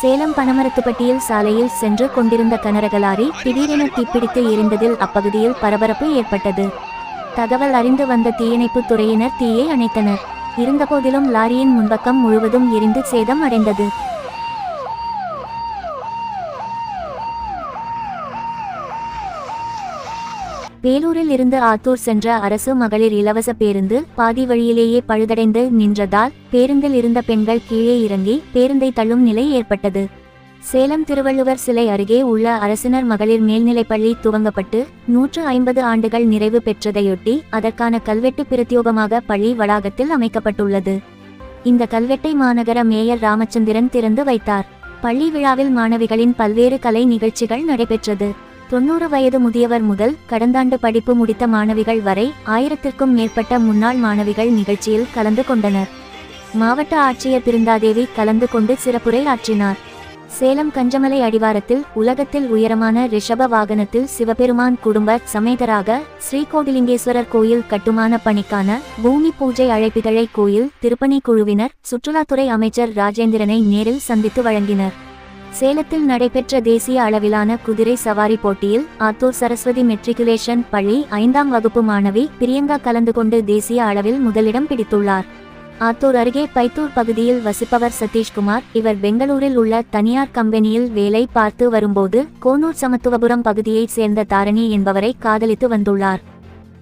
சேலம் பனமரத்துப்பட்டியில் சாலையில் சென்று கொண்டிருந்த கனரக லாரி திடீரென தீப்பிடித்து எரிந்ததில் அப்பகுதியில் பரபரப்பு ஏற்பட்டது. தகவல் அறிந்து வந்த தீயணைப்பு துறையினர் தீயை அணைத்தனர். இருந்தபோதிலும் லாரியின் முன்பக்கம் முழுவதும் எரிந்து சேதம் அடைந்தது. வேலூரில் இருந்து ஆத்தூர் சென்ற அரசு மகளிர் இலவச பேருந்து பாதி வழியிலேயே பழுதடைந்து நின்றதால் பேருந்தில் இருந்த பெண்கள் கீழே இறங்கி பேருந்தை தள்ளும் நிலை ஏற்பட்டது. சேலம் திருவள்ளுவர் சிலை அருகே உள்ள அரசினர் மகளிர் மேல்நிலைப்பள்ளி துவங்கப்பட்டு நூற்று ஐம்பது ஆண்டுகள் நிறைவு பெற்றதையொட்டி அதற்கான கல்வெட்டு பிரத்யோகமாக பள்ளி வளாகத்தில் அமைக்கப்பட்டுள்ளது. இந்த கல்வெட்டை மாநகர மேயர் ராமச்சந்திரன் திறந்து வைத்தார். பள்ளி விழாவில் மாணவிகளின் பல்வேறு கலை நிகழ்ச்சிகள் நடைபெற்றது. தொண்ணூறு வயது முதியவர் முதல் கடந்தாண்டு படிப்பு முடித்த மாணவிகள் வரை ஆயிரத்திற்கும் மேற்பட்ட முன்னாள் மாணவிகள் நிகழ்ச்சியில் கலந்து கொண்டனர். மாவட்ட ஆட்சியர் பிருந்தாதேவி கலந்து கொண்டு சிறப்புரை ஆற்றினார். சேலம் கஞ்சமலை அடிவாரத்தில் உலகத்தில் உயரமான ரிஷப வாகனத்தில் சிவபெருமான் குடும்ப சமேதராக ஸ்ரீகோடிலிங்கேஸ்வரர் கோயில் கட்டுமான பணிக்கான பூமி பூஜை அழைப்பிதழை கோயில் திருப்பணி குழுவினர் சுற்றுலாத்துறை அமைச்சர் ராஜேந்திரனை நேரில் சந்தித்து வழங்கினர். சேலத்தில் நடைபெற்ற தேசிய அளவிலான குதிரை சவாரி போட்டியில் ஆத்தூர் சரஸ்வதி மெட்ரிகுலேஷன் பள்ளி ஐந்தாம் வகுப்பு மாணவி பிரியங்கா கலந்து கொண்டு தேசிய அளவில் முதலிடம் பிடித்துள்ளார். ஆத்தூர் அருகே பைத்தூர் பகுதியில் வசிப்பவர் சதீஷ்குமார். இவர் பெங்களூரில் உள்ள தனியார் கம்பெனியில் வேலை பார்த்து வரும்போது கோனூர் சமத்துவபுரம் பகுதியைச் சேர்ந்த தாரணி என்பவரை காதலித்து வந்துள்ளார்.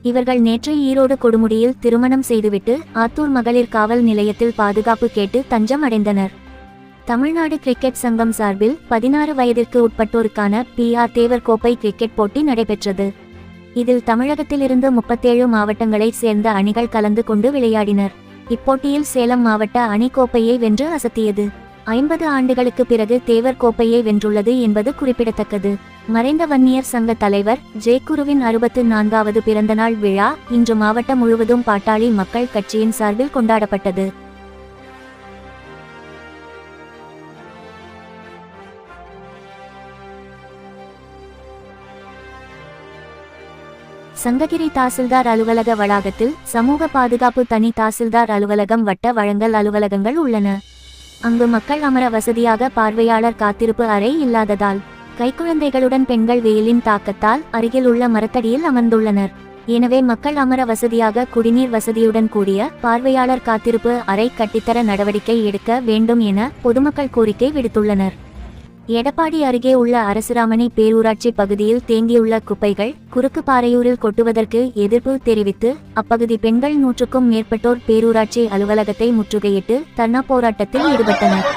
இவர்கள் நேற்று ஈரோடு கொடுமுடியில் திருமணம் செய்துவிட்டு ஆத்தூர் மகளிர் காவல் நிலையத்தில் பாதுகாப்பு கேட்டு தஞ்சம் அடைந்தனர் தமிழ்நாடு கிரிக்கெட் சங்கம் சார்பில் பதினாறு வயதிற்கு உட்பட்டோருக்கான பி ஆர் தேவர் கோப்பை கிரிக்கெட் போட்டி நடைபெற்றது. இதில் தமிழகத்திலிருந்து முப்பத்தேழு மாவட்டங்களைச் சேர்ந்த அணிகள் கலந்து கொண்டு விளையாடினர். இப்போட்டியில் சேலம் மாவட்ட அணி கோப்பையை வென்று அசத்தியது. ஐம்பது ஆண்டுகளுக்கு பிறகு தேவர் கோப்பையை வென்றுள்ளது என்பது குறிப்பிடத்தக்கது. மறைந்த வன்னியர் சங்க தலைவர் ஜெய்குருவின் அறுபத்து நான்காவது பிறந்தநாள் விழா இன்று மாவட்டம் முழுவதும் பாட்டாளி மக்கள் கட்சியின் சார்பில் கொண்டாடப்பட்டது. சங்ககிரி தாசில்தார் அலுவலக வளாகத்தில் சமூக பாதுகாப்பு தனி தாசில்தார் அலுவலகம் வட்ட வழங்கல் அலுவலகங்கள் உள்ளன. அங்கு மக்கள் அமர வசதியாக பார்வையாளர் காத்திருப்பு அறை இல்லாததால் கைக்குழந்தைகளுடன் பெண்கள் வெயிலின் தாக்கத்தால் அருகில் உள்ள மரத்தடியில் அமர்ந்துள்ளனர். எனவே மக்கள் அமர வசதியாக குடிநீர் வசதியுடன் கூடிய பார்வையாளர் காத்திருப்பு அறை கட்டித்தர நடவடிக்கை எடுக்க வேண்டும் என பொதுமக்கள் கோரிக்கை விடுத்துள்ளனர். எடப்பாடி அருகே உள்ள அரசுராமணி பேரூராட்சி பகுதியில் தேங்கியுள்ள குப்பைகள் குறுக்கு பாறையூரில் கொட்டுவதற்கு எதிர்ப்பு தெரிவித்து அப்பகுதி பெண்கள் நூற்றுக்கும் மேற்பட்டோர் பேரூராட்சி அலுவலகத்தை முற்றுகையிட்டு தர்ணா போராட்டத்தில் ஈடுபட்டனர்.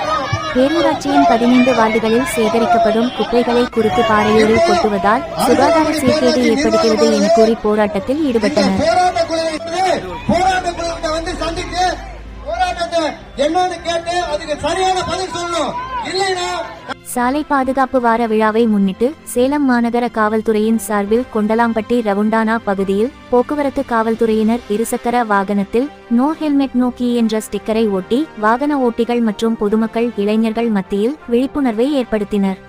பேரூராட்சியின் பதினைந்து வார்டுகளில் சேகரிக்கப்படும் குப்பைகளை குறுக்கு பாறையூரில் கொட்டுவதால் சுகாதார சீர்கேடு ஏற்படுகிறது என கூறி போராட்டத்தில் ஈடுபட்டனர். என்னன்னு கேட்டு அதுக்கு சரியான பதில் சொல்லணும். சாலை பாதுகாப்பு வார விழாவை முன்னிட்டு சேலம் மாநகர காவல்துறையின் சார்பில் கொண்டலாம்பட்டி ரவுண்டானா பகுதியில் போக்குவரத்து காவல்துறையினர் இருசக்கர வாகனத்தில் நோ ஹெல்மெட் நோக்கி என்ற ஸ்டிக்கரை ஒட்டி வாகன ஓட்டிகள் மற்றும் பொதுமக்கள் இளைஞர்கள் மத்தியில் விழிப்புணர்வை ஏற்படுத்தினர்.